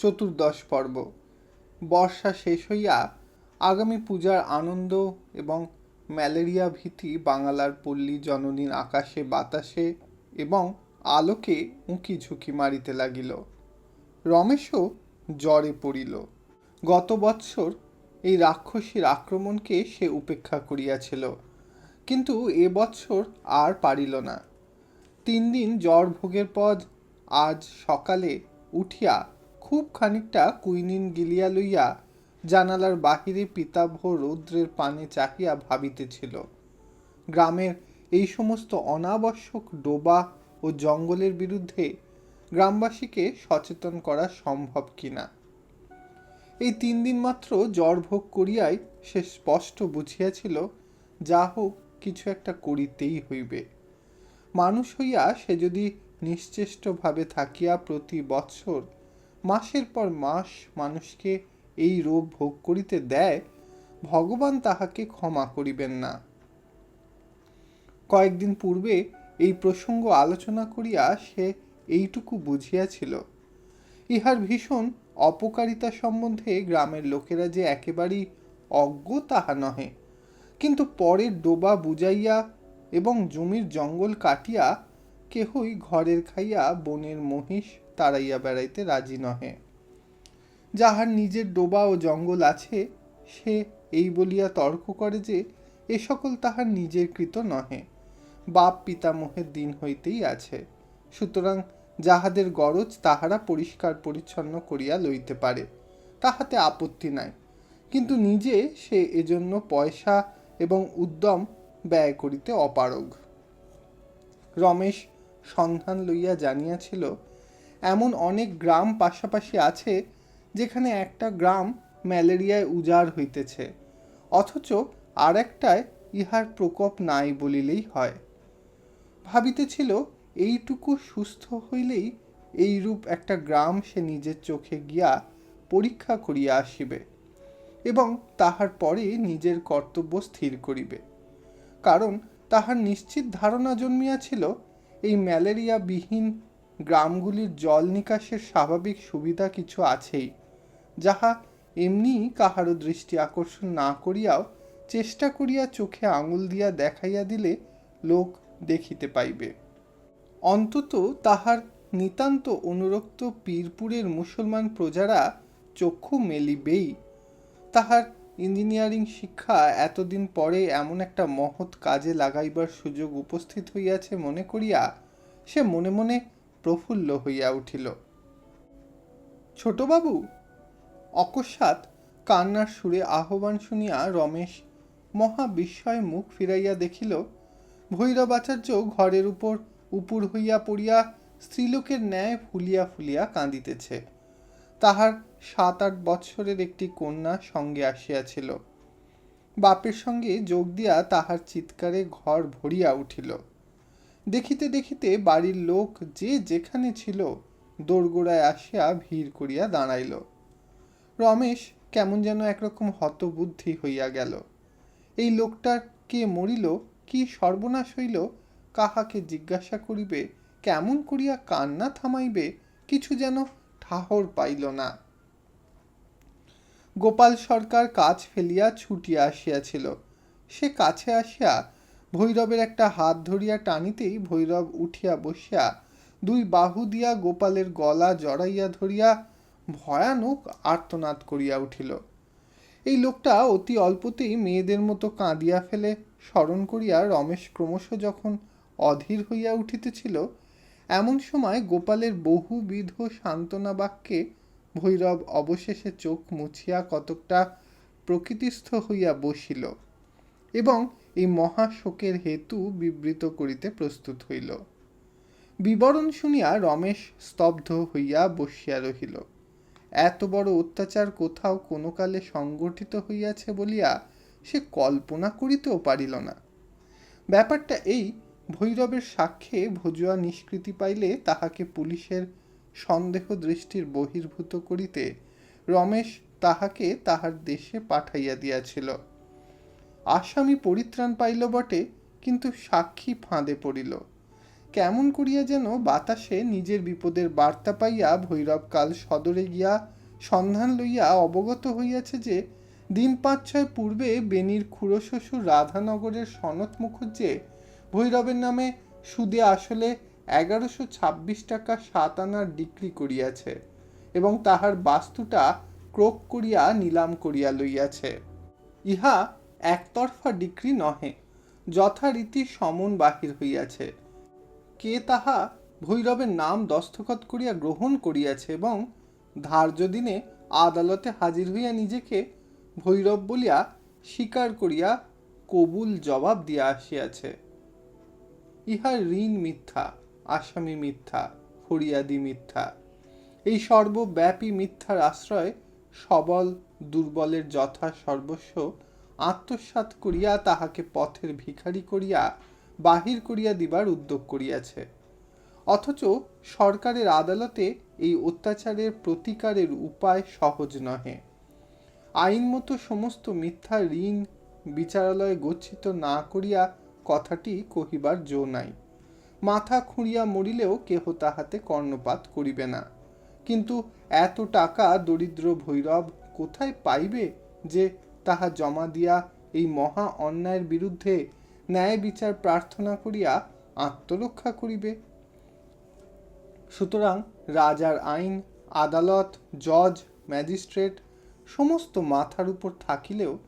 চতুর্দশ পর্ব। বর্ষা শেষ হইয়া আগামী পূজার আনন্দ এবং ম্যালেরিয়া ভীতি বাঙালার পল্লী জননীর আকাশে, বাতাসে এবং আলোকে উঁকি ঝুঁকি মারিতে লাগিল। রমেশও জ্বরে পড়িল। গত বৎসর এই রাক্ষসীর আক্রমণকে সে উপেক্ষা করিয়াছিল, কিন্তু এ বৎসর আর পারিল না। তিন দিন জ্বর ভোগের পর আজ সকালে উঠিয়া খুব খানিকটা কুইনিন গিলিয়া লইয়া জানালার বাহিরে পিতাভ্য রৌদ্রের পানে চাহিয়া ভাবিতেছিল। গ্রামের এই সমস্ত অনাবশ্যক ডোবা ও জঙ্গলের বিরুদ্ধে গ্রামবাসীকে সচেতন করা সম্ভব কিনা? এই তিন দিন মাত্র জ্বর ভোগ করিয়াই সে স্পষ্ট বুঝিয়াছিল, যা হোক কিছু একটা করিতেই হইবে। মানুষ হইয়া সে যদি নিশ্চেষ্টভাবে থাকিয়া প্রতি বৎসর মাসের পর মাস মানুষকে এই রোগ ভোগ করিতে দেয়, ভগবান তাহাকে ক্ষমা করিবেন না। কয়েকদিন পূর্বে এই প্রসঙ্গ আলোচনা করিয়া সে এইটুকু বুঝিয়াছিল। ইহার ভীষণ অপকারিতা সম্বন্ধে গ্রামের লোকেরা যে একেবারেই অজ্ঞ তাহা নহে। কিন্তু পরের ডোবা বুঝাইয়া এবং জমির জঙ্গল কাটিয়া কেহই ঘরের খাইয়া বনের মহিষ তাড়াইয়া বেড়াইতে রাজি নহে। যাহার নিজের ডোবা ও জঙ্গল আছে, সে এই বলিয়া তর্ক করে যে, এ সকল তাহার নিজের কৃত নহে। বাপ পিতামহের দিন হইতেই আছে। সুতরাং যাহাদের গরজ তাহারা পরিষ্কার পরিচ্ছন্ন করিয়া লইতে পারে, তাহাতে আপত্তি নাই। কিন্তু নিজে সে এজন্য পয়সা এবং উদ্যম ব্যয় করিতে অপারগ। রমেশ সন্ধান লইয়া জানিয়াছিল এমন অনেক গ্রাম পাশাপাশি আছে যেখানে একটা গ্রাম ম্যালেরিয়ায় উজাড় হইতেছে। অথচ আর একটায় ইহার প্রকোপ নাই বলিলেই হয়। ভাবিতেছিল এইটুকু সুস্থ হইলেই এইরূপ একটা গ্রাম সে নিজের চোখে গিয়া পরীক্ষা করিয়া আসিবে এবং তাহার পরে নিজের কর্তব্য স্থির করিবে। কারণ তাহার নিশ্চিত ধারণা জন্মিয়াছিল, এই ম্যালেরিয়া বিহীন গ্রামগুলির জল নিকাশের স্বাভাবিক সুবিধা কিছু আছেই। যাহা এমনি কাহারও দৃষ্টি আকর্ষণ না করিয়াও চেষ্টা করিয়া চোখে আঙুল দিয়া দেখাইয়া দিলে লোক দেখিতে পাইবে। অন্তত তাহার নিতান্ত অনুরক্ত পীরপুরের মুসলমান প্রজারা চক্ষু মেলিবেই। তাহার ইঞ্জিনিয়ারিং শিক্ষা এতদিন পরে এমন একটা মহৎ কাজে লাগাইবার সুযোগ উপস্থিত হইয়াছে মনে করিয়া, সে মনে মনে প্রফুল্ল হইয়া উঠিল। ছোটবাবু, অকস্মাৎ কান্নার সুরে আহ্বান শুনিয়া রমেশ মহা বিস্ময়ে মুখ ফিরাইয়া দেখিল ভৈরবাচার্য ঘরের উপর উপুর হইয়া পড়িয়া স্ত্রীলোকের ন্যায় ফুলিয়া ফুলিয়া কাঁদিতেছে। তাহার সাত আট বৎসরের একটি কন্যা সঙ্গে আসিয়াছিল। বাপের সঙ্গে যোগ দিয়া তাহার চিৎকারে ঘর ভরিয়া উঠিল। দেখিতে দেখিতে বাড়ির লোক যে যেখানে ছিল দোরগোড়ায় আসিয়া ভিড় করিয়া দাঁড়াইল। রমেশ কেমন যেন একরকম হতবুদ্ধি হইয়া গেল। এই লোকটার কে মরিল, কি সর্বনাশ হইল, কাহাকে জিজ্ঞাসা করিবে, কেমন করিয়া কান্না থামাইবে, কিছু যেন ঠাহর পাইল না। গোপাল সরকার কাজ ফেলিয়া ছুটিয়া আসিয়াছিল। সে কাছে আসিয়া ভৈরবের একটা হাত ধরিয়া টানিতেই ভৈরব উঠিয়া বসিয়া দুই বাহু দিয়া গোপালের গলা জড়াইয়া ধরিয়া ভয়ানক আর্তনাদ করিয়া উঠিল। এই লোকটা অতি অল্পতেই মেয়েদের মতো কাঁদিয়া ফেলে স্মরণ করিয়া রমেশ ক্রমশ যখন অধীর হইয়া উঠিতেছিল, এমন সময় গোপালের বহুবিধ সান্ত্বনা বাক্যে ভৈরব অবশেষে চোখ মুছিয়া কতকটা প্রকৃতিস্থ হইয়া বসিল এবং এই মহাশোকের হেতু বিবৃত করিতে প্রস্তুত হইল। বিবরণ শুনিয়া রমেশ স্তব্ধ হইয়া বসিয়া রহিল। এত বড় অত্যাচার কোথাও কোনো কালে সংগঠিত হইয়াছে বলিয়া সে কল্পনা করিতেও পারিল না। ব্যাপারটা এই, ভৈরবের সাক্ষ্যে ভজুয়া নিষ্কৃতি পাইলে তাহাকে পুলিশের সন্দেহ দৃষ্টির বহির্ভূত করিতে রমেশ তাহাকে তাহার দেশে পাঠাইয়া দিয়াছিল। আসামি পরিত্রাণ পাইল বটে, কিন্তু সাক্ষী ফাঁদে পড়িল। কেমন করিয়া যেন বাতাসে নিজের বিপদের বার্তা পাইয়া ভৈরবকাল সদরে গিয়া সন্ধান লইয়া অবগত হইয়াছে যে, দিন পাঁচ ছয় পূর্বে বেনির খুড়ো শ্বশুর রাধানগরের সনত মুখুজ্জে ভৈরবের নামে সুদে আসলে এগারোশো ছাব্বিশ টাকা সাত আনার ডিক্রি করিয়াছে এবং তাহার বাস্তুটা ক্রোক করিয়া নিলাম করিয়া লইয়াছে। ইহা একতরফা ডিক্রি নহে, যথারীতি সমন বাহির হইয়াছে। কে তাহা ভৈরবের নাম দস্তখত করিয়া গ্রহণ করিয়াছে এবং ধার্য দিনে আদালতে হাজির হইয়া নিজেকে ভৈরব বলিয়া স্বীকার করিয়া কবুল জবাব দিয়া আসিয়াছে। ইহার ঋণ মিথ্যা, আসামি মিথ্যা, ফরিয়াদি মিথ্যা। এই সর্বব্যাপী মিথ্যার আশ্রয় সবল, দুর্বলের যথা সর্বস্ব আত্মসাৎ করিয়া তাহাকে পথের ভিখারি করিয়া বাহির করিয়া দিবার উদ্যোগ করিয়াছে। অথচ সরকারের আদালতে এই অত্যাচারের প্রতিকারের উপায় সহজ নহে। আইন মতো সমস্ত মিথ্যা ঋণ বিচারালয়ে গচ্ছিত না করিয়া কথাটি কহিবার জো নাই। মাথা খুঁড়িয়া মরিলেও কেহ তাহাতে কর্ণপাত করিবে না। কিন্তু এত টাকা দরিদ্র ভৈরব কোথায় পাইবে যে তাহা জমা দিয়া এই মহা অন্যায়ের বিরুদ্ধে ন্যায় বিচার প্রার্থনা করিয়া আত্মরক্ষা করিবে। সুতরাং রাজার আইন, আদালত, জজ, ম্যাজিস্ট্রেট সমস্ত মাথার উপর থাকিলেও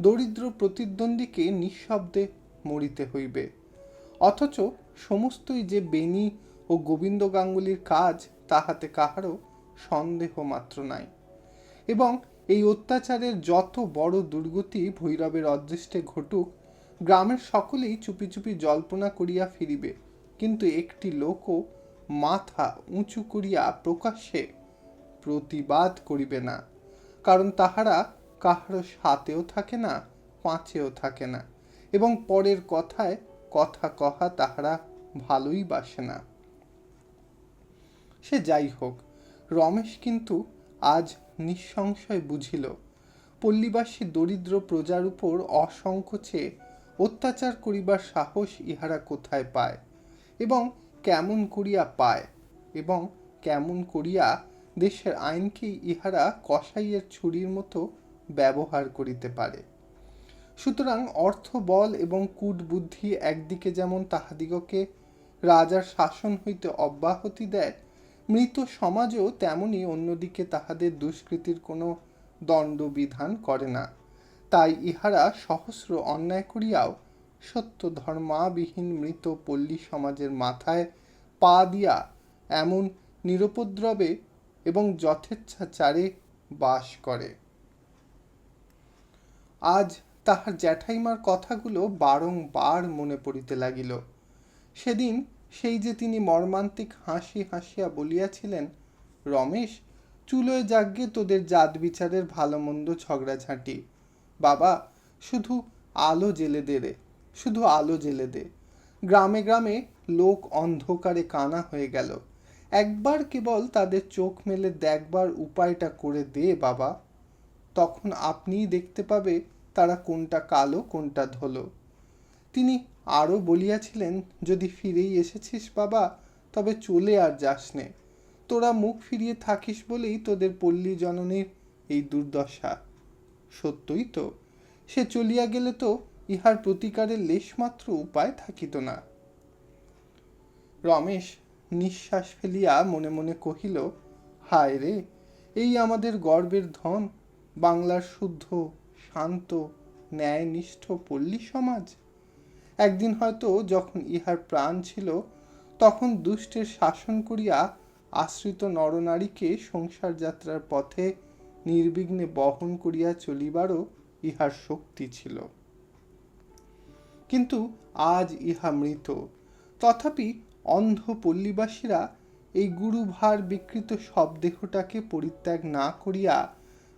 দরিদ্র প্রতিদ্বন্দ্বীকে নিঃশব্দে মরিতে হইবে। অথচ সমস্তই যে বেনি ও গোবিন্দ গাঙ্গুলির কাজ, তাহাতে কাহারও সন্দেহ মাত্র নাই। এবং এই অত্যাচারের যত বড় দুর্গতি ভৈরবের অদৃষ্টে ঘটুক, গ্রামের সকলেই চুপি চুপি জল্পনা করিয়া ফিরিবে। কিন্তু একটি লোকও মাথা উঁচু করিয়া প্রকাশ্যে প্রতিবাদ করিবে না, কারণ তাহারা কাহারও সাতেও থাকে না, পাঁচেও থাকে না, এবং পরের কথায় কথা কহা তাহারা ভালোই বাসে না। সে যাই হোক, রমেশ কিন্তু আজ নিঃসংশয় বুঝিল, পল্লীবাসী দরিদ্র প্রজার উপর অসংকোচে অত্যাচার করিবার সাহস ইহারা কোথায় পায় এবং কেমন করিয়া পায় এবং কেমন করিয়া দেশের আইনকেই ইহারা কসাইয়ের ছুরির মতো ব্যবহার করিতে পারে। সুতরাং অর্থ, বল এবং কূট বুদ্ধি একদিকে যেমন তাহাদিগকে রাজার শাসন হইতে অব্যাহতি দেয় মৃত সমাজও তেমনি অন্যদিকে তাহাদের দুষ্কৃতির কোনো দণ্ডবিধান করে না। তাই ইহারা সহস্র অন্যায় করিয়াও সত্য ধর্মাবিহীন মৃত পল্লী সমাজের মাথায় পা দিয়া এমন নিরুপদ্রবে এবং যথেচ্ছাচারে বাস করে। আজ তাহার জ্যাঠাইমার কথাগুলো বারংবার মনে পড়িতে লাগিল। সেদিন সেই যে তিনি মর্মান্তিক হাসি হাসিয়া বলিয়াছিলেন, রমেশ, চুলোয় যাগ্যে তোদের জাত বিচারের ভালো মন্দ ঝগড়াঝাঁটি বাবা, শুধু আলো জেলে দে রে, শুধু আলো জেলে দে। গ্রামে গ্রামে লোক অন্ধকারে কানা হয়ে গেল। একবার কেবল তাদের চোখ মেলে দেখবার উপায়টা করে দে বাবা। তখন আপনিই দেখতে পাবে তারা কোনটা কালো, কোনটা ধলো। তিনি আরও বলিয়াছিলেন, যদি ফিরেই এসেছিস বাবা, তবে চলে আর যাস নে। তোরা মুখ ফিরিয়ে থাকিস বলেই তোদের পল্লী জননীর এই দুর্দশা। সত্যই তো, সে চলিয়া গেলে তো ইহার প্রতিকারের লেশমাত্র উপায় থাকিত না। রমেশ নিঃশ্বাস ফেলিয়া মনে মনে কহিল, হায় রে, এই আমাদের গর্বের ধন, বাংলার শুদ্ধ, শান্ত, ন্যায়নিষ্ঠ পল্লী সমাজ। একদিন হয়তো যখন ইহার প্রাণ ছিল, তখন দুষ্টের শাসন করিয়া আশ্রিত নরনারীকে সংসার যাত্রার পথে নির্বিঘ্নে বহন করিয়া চলিবারও ইহার শক্তি ছিল। কিন্তু আজ ইহা মৃত। তথাপি অন্ধ পল্লীবাসীরা এই গুরুভার বিকৃত শবদেহটাকে পরিত্যাগ না করিয়া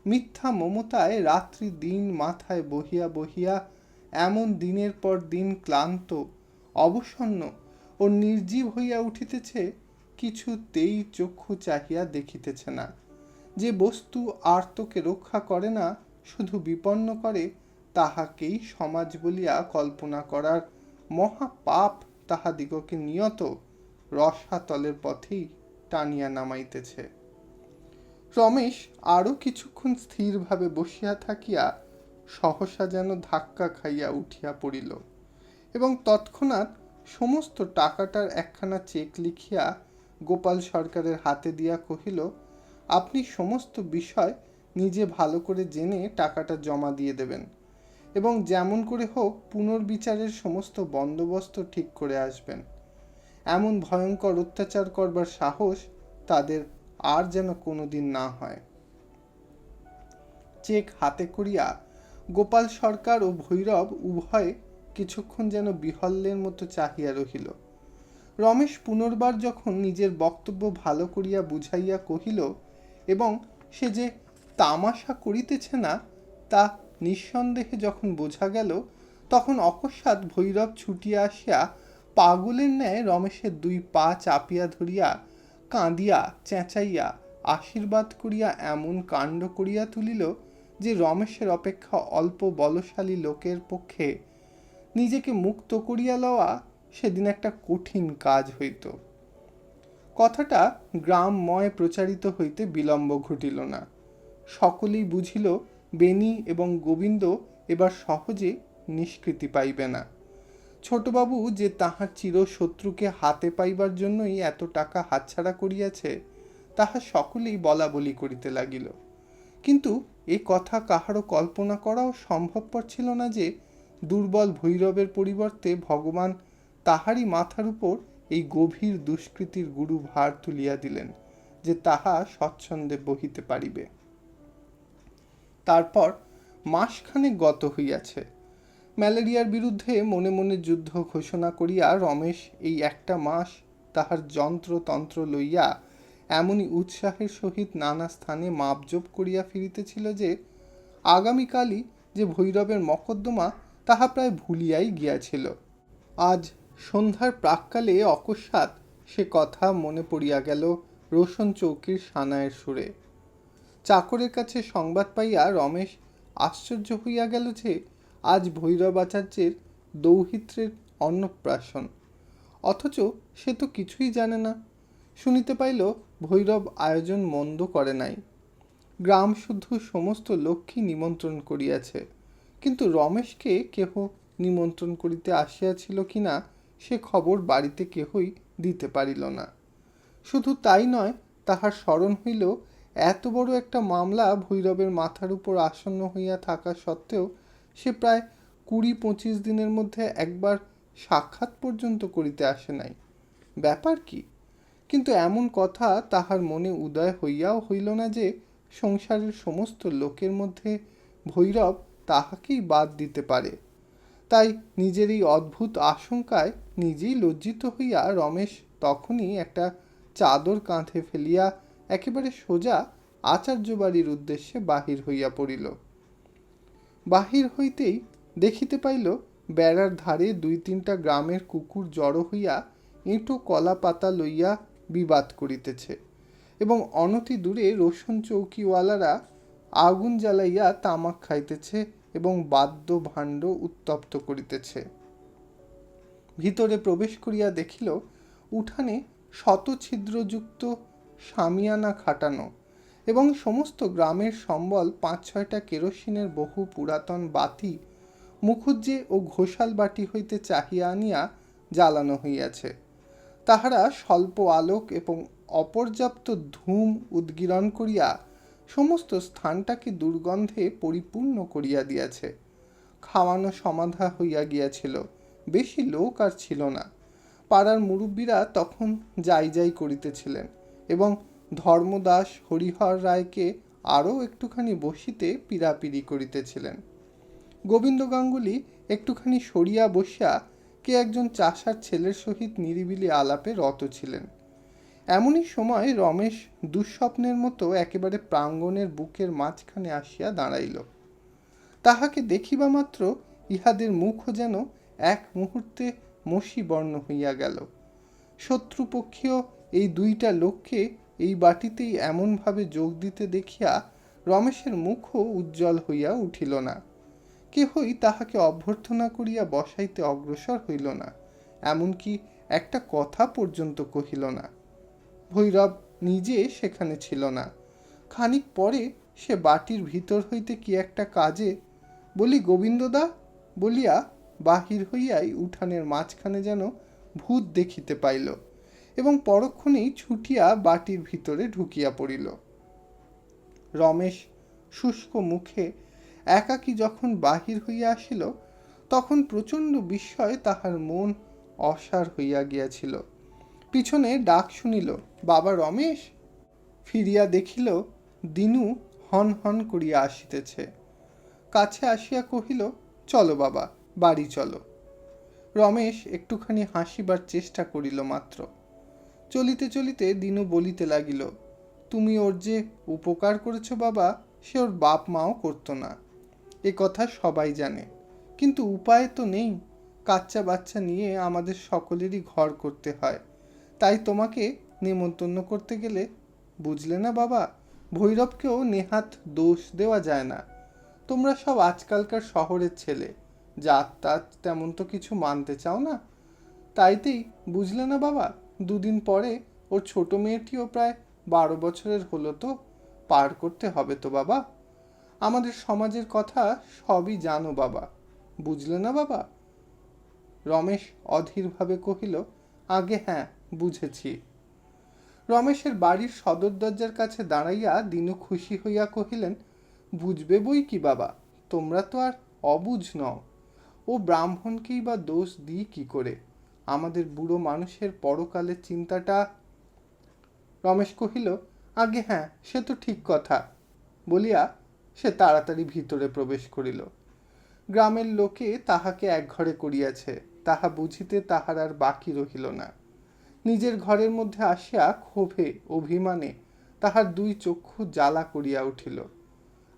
মিথ্যা মমতায় রাত্রি দিন মাথায় বহিয়া বহিয়া এমন দিনের পর দিন ক্লান্ত, অবসন্ন ও নির্জীব হইয়া উঠিতেছে, কিছুতেই চক্ষু চাহিয়া দেখিতেছে না। যে বস্তু আর্তকে রক্ষা করে না, শুধু বিপন্ন করে, তাহাকেই সমাজ বলিয়া কল্পনা করার মহা পাপ তাহাদিগকে নিয়ত রসাতলের পথেই টানিয়া নামাইতেছে। রমেশ আরও কিছুক্ষণ স্থিরভাবে বসিয়া থাকিয়া সহসা যেন ধাক্কা খাইয়া উঠিয়া পড়িল এবং তৎক্ষণাৎ সমস্ত টাকাটার একখানা চেক লিখিয়া গোপাল সরকারের হাতে দিয়া কহিল, আপনি সমস্ত বিষয় নিজে ভালো করে জেনে টাকাটা জমা দিয়ে দেবেন এবং যেমন করে হোক পুনর্বিচারের সমস্ত বন্দোবস্ত ঠিক করে আসবেন। এমন ভয়ঙ্কর অত্যাচার করবার সাহস তাদের আর যেন কোনোদিন না হয়। চেক হাতে করিয়া গোপাল সরকার ও ভৈরব উভয়ে কিছুক্ষণ যেন বিহল্যের মতো চাহিয়া রহিল। রমেশ পুনর্বার যখন নিজের বক্তব্য ভালো করিয়া বুঝাইয়া কহিল, এবং সে যে তামাশা করিতেছে না, তা নিঃসন্দেহে যখন বোঝা গেল, তখন অকস্মাৎ ভৈরব ছুটিয়া আসিয়া পাগলের ন্যায় রমেশের দুই পা চাপিয়া ধরিয়া কাঁদিয়া, চেঁচাইয়া, আশীর্বাদ করিয়া এমন কাণ্ড করিয়া তুলিল যে রমেশের অপেক্ষা অল্প বলশালী লোকের পক্ষে নিজেকে মুক্ত করিয়া লওয়া সেদিন একটা কঠিন কাজ হইত। কথাটা গ্রামময় প্রচারিত হইতে বিলম্ব ঘটিল না। সকলেই বুঝিল বেনি এবং গোবিন্দ এবার সহজে নিষ্কৃতি পাইবে না। ছোটবাবু যে তাহার চিরশত্রুকে হাতে পাইবার জন্যই এত টাকা হাতছাড়া করিয়াছে, তাহা সকলেই বলা বলি করিতে লাগিল। কিন্তু এ কথা কাহারও কল্পনা করাও সম্ভবপর ছিল না যে দুর্বল ভৈরবের পরিবর্তে ভগবান তাহারই মাথার উপর এই গভীর দুষ্কৃতির গুরু ভার তুলিয়া দিলেন যে তাহা স্বচ্ছন্দে বহিতে পারিবে। তারপর মাসখানেক গত হইয়াছে। ম্যালেরিয়ার বিরুদ্ধে মনে মনে যুদ্ধ ঘোষণা করিয়া রমেশ এই একটা মাস তাহার যন্ত্রতন্ত্র লইয়া এমনই উৎসাহের সহিত নানা স্থানে মাপজোপ করিয়া ফিরিতেছিল যে, আগামীকালই যে ভৈরবের মকদ্দমা, তাহা প্রায় ভুলিয়াই গিয়াছিল। আজ সন্ধ্যার প্রাককালে অকস্মাৎ সে কথা মনে পড়িয়া গেল রোশন চৌকির সানায়ের সুরে। চাকরের কাছে সংবাদ পাইয়া রমেশ আশ্চর্য হইয়া গেল যে, আজ ভৈরব আচার্যের দৌহিত্রের অন্নপ্রাশন। অথচ সে তো কিছুই জানে না। শুনিতে পাইল, ভৈরব, আয়োজন মন্দ করে নাই। গ্রাম শুদ্ধ সমস্ত লক্ষ্মী নিমন্ত্রণ করিয়াছে। কিন্তু রমেশকে কেহ নিমন্ত্রণ করিতে আসিয়াছিল কিনা, সে খবর বাড়িতে কেহই দিতে পারিল না। শুধু তাই নয়, তাহার স্মরণ হইল, এত বড় একটা মামলা ভৈরবের মাথার উপর আসন্ন হইয়া থাকা সত্ত্বেও, সে প্রায় কুড়ি পঁচিশ দিনের মধ্যে একবার সাক্ষাৎ পর্যন্ত করিতে আসে নাই। ব্যাপার কি? কিন্তু এমন কথা তাহার মনে উদয় হইয়াও হইল না যে, সংসারের সমস্ত লোকের মধ্যে ভৈরব তাহাকেই বাদ দিতে পারে। তাই নিজের এই অদ্ভুত আশঙ্কায় নিজেই লজ্জিত হইয়া রমেশ তখনই একটা চাদর কাঁধে ফেলিয়া একেবারে সোজা আচার্য বাড়ির উদ্দেশ্যে বাহির হইয়া পড়িল। বাহির হইতেই দেখিতে পাইল, বেড়ার ধারে দুই তিনটা গ্রামের কুকুর জড়ো হইয়া এঁটো কলা পাতা লইয়া বিবাদ করিতেছে এবং অনতি দূরে রসুন চৌকিওয়ালারা আগুন জ্বালাইয়া তামাক খাইতেছে এবং বাদ্য ভাণ্ড উত্তপ্ত করিতেছে। ভিতরে প্রবেশ করিয়া দেখিল, উঠানে শত ছিদ্রযুক্ত সামিয়ানা খাটানো এবং সমস্ত গ্রামের সম্বল পাঁচ ছয়টা কেরোসিনের বহু পুরাতন বাতি, মুখুজ্জে ও ঘোষাল বাটি হইতে চাহিয়া আনিয়া জ্বালানো হইয়াছে। তাহারা স্বল্প আলোক এবং অপর্যাপ্ত ধূম উদ্গীরণ করিয়া সমস্ত স্থানটাকে দুর্গন্ধে পরিপূর্ণ করিয়া দিয়াছে। খাওয়ানো সমাধা হইয়া গিয়াছিল, বেশি লোক আর ছিল না। পাড়ার মুরব্বীরা তখন যাই যাই করিতেছিলেন এবং ধর্মদাস হরিহর রায়কে আরও একটুখানি বসিতে পীড়াপিড়ি করিতেছিলেন। গোবিন্দ গাঙ্গুলি একটুখানি সরিয়া বসিয়া কে একজন চাষার ছেলের সহিত নিরিবিলি আলাপে রত ছিলেন। এমনই সময় রমেশ দুঃস্বপ্নের মতো একেবারে প্রাঙ্গণের বুকের মাঝখানে আসিয়া দাঁড়াইল। তাহাকে দেখিবা মাত্র ইহাদের মুখও যেন এক মুহূর্তে মসি বর্ণ হইয়া গেল। শত্রুপক্ষীয় এই দুইটা লোককে এই বাটিতেই এমনভাবে যোগ দিতে দেখিয়া রমেশের মুখও উজ্জ্বল হইয়া উঠিল না। কেহই তাহাকে অভ্যর্থনা করিয়া বসাইতে অগ্রসর হইল না, এমনকি একটা কথা পর্যন্ত কহিল না। ভৈরব নিজে সেখানে ছিল না। খানিক পরে সে বাটির ভিতর হইতে কি একটা কাজে বলি, গোবিন্দদা বলিয়া বাহির হইয়াই উঠানের মাঝখানে যেন ভূত দেখিতে পাইল এবং পরক্ষণেই ছুটিয়া বাটির ভিতরে ঢুকিয়া পড়িল। রমেশ শুষ্ক মুখে একাকী যখন বাহির হইয়া আসিল, তখন প্রচণ্ড বিস্ময়ে তাহার মন অসার হইয়া গিয়াছিল। পিছনে ডাক শুনিল, বাবা রমেশ? ফিরিয়া দেখিল, দিনু হন হন করিয়া আসিতেছে। কাছে আসিয়া কহিল, চলো বাবা, বাড়ি চলো। রমেশ একটুখানি হাসিবার চেষ্টা করিল মাত্র। চলিতে চলিতে দিনু বলিতে লাগিল, তুমি ওর যে উপকার করেছ বাবা, সে ওর বাপ মাও করতো না। এ কথা সবাই জানে। কিন্তু উপায় তো নেই কাচ্চা বাচ্চা নিয়ে আমাদের সকলেরই ঘর করতে হয়। তাই তোমাকে নেমন্তন্ন করতে গেলে বুঝলে না বাবা, ভৈরবকেও নেহাত দোষ দেওয়া যায় না। তোমরা সব আজকালকার শহরের ছেলে জাত তাত তেমন তো কিছু মানতে চাও না। তাইতেই বুঝলে না বাবা, দুদিন পরে ওর ছোট মেয়েটিও প্রায় বারো বছরের হলো তো, পার করতে হবে তো বাবা। আমাদের সমাজের কথা সবই জানো বাবা। বুঝলে না বাবা? রমেশ অধীরভাবে কহিল, আগে হ্যাঁ বুঝেছি। রমেশের বাড়ির সদর দরজার কাছে দাঁড়াইয়া দিনু খুশি হইয়া কহিলেন, বুঝবে বই কি বাবা? তোমরা তো আর অবুঝ নও। ও ব্রাহ্মণকেই বা দোষ দিই কি করে? আমাদের বুড়ো মানুষের পরকালের চিন্তাটা? রমেশ কহিল, আগে হ্যাঁ সে তো ঠিক কথা। বলিয়া সে তাড়াতাড়ি ভিতরে প্রবেশ করিল। গ্রামের লোকে তাহাকে একঘরে করিয়াছে, তাহা বুঝিতে তাহার আর বাকি রহিল না। নিজের ঘরের মধ্যে আসিয়া ক্ষোভে, অভিমানে তাহার দুই চক্ষু জ্বালা করিয়া উঠিল।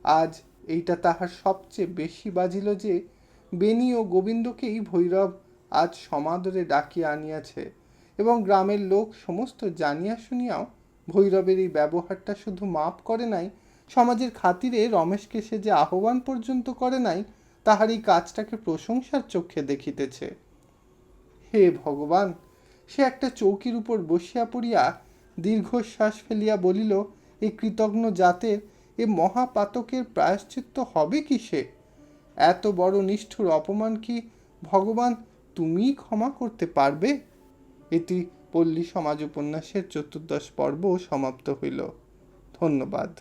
আজ এইটা তাহার সবচেয়ে বেশি বাজিল যে বেনি ও গোবিন্দকেই ভৈরব আজ সমাদরে ডাকিয়া আনিয়াছে এবং গ্রামের লোক সমস্ত জানিয়া শুনিয়াও ভৈরবের এই ব্যবহারটা শুধু মাপ করে নাই সমাজের খাতিরে রমেশকে সে যে আহ্বান পর্যন্ত করে নাই, তাহার এই কাজটাকে প্রশংসার চক্ষে দেখিতেছে। হে ভগবান, সে একটা চৌকির উপর বসিয়া পড়িয়া দীর্ঘশ্বাস ফেলিয়া বলিল এই কৃতজ্ঞ জাতের, এ মহাপাতকের প্রায়শ্চিত্ত হবে কি সে? এত বড় নিষ্ঠুর অপমান কি ভগবান তুমিই ক্ষমা করতে পারবে? এটি পল্লী সমাজ উপন্যাসের চতুর্দশ পর্ব সমাপ্ত হইল। ধন্যবাদ।